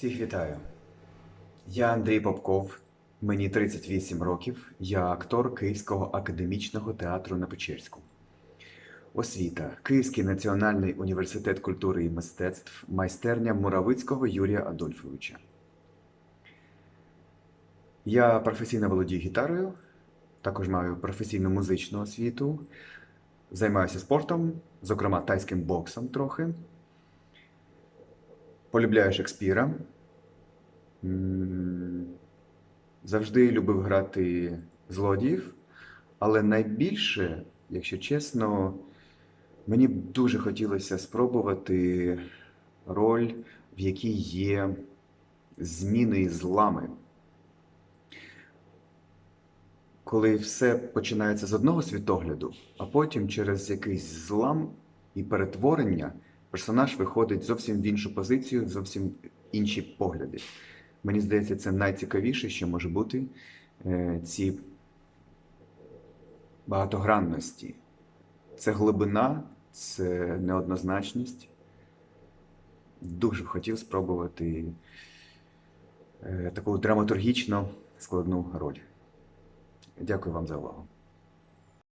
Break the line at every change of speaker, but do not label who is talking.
Всіх вітаю. Я Андрій Попков, мені 38 років, я актор Київського академічного театру на Печерську. Освіта. Київський національний університет культури і мистецтв, майстерня Муравицького Юрія Адольфовича. Я професійно володію гітарою, також маю професійну музичну освіту, займаюся спортом, зокрема тайським боксом трохи. Полюбляю Шекспіра. Завжди любив грати злодіїв, але найбільше, якщо чесно, мені б дуже хотілося спробувати роль, в якій є зміни і злами. Коли все починається з одного світогляду, а потім через якийсь злам і перетворення персонаж виходить зовсім в іншу позицію, зовсім інші погляди. Мені здається, це найцікавіше, що може бути е, ці багатогранності. Це глибина, це неоднозначність. Дуже хотів спробувати е, таку драматургічно складну роль. Дякую вам за увагу.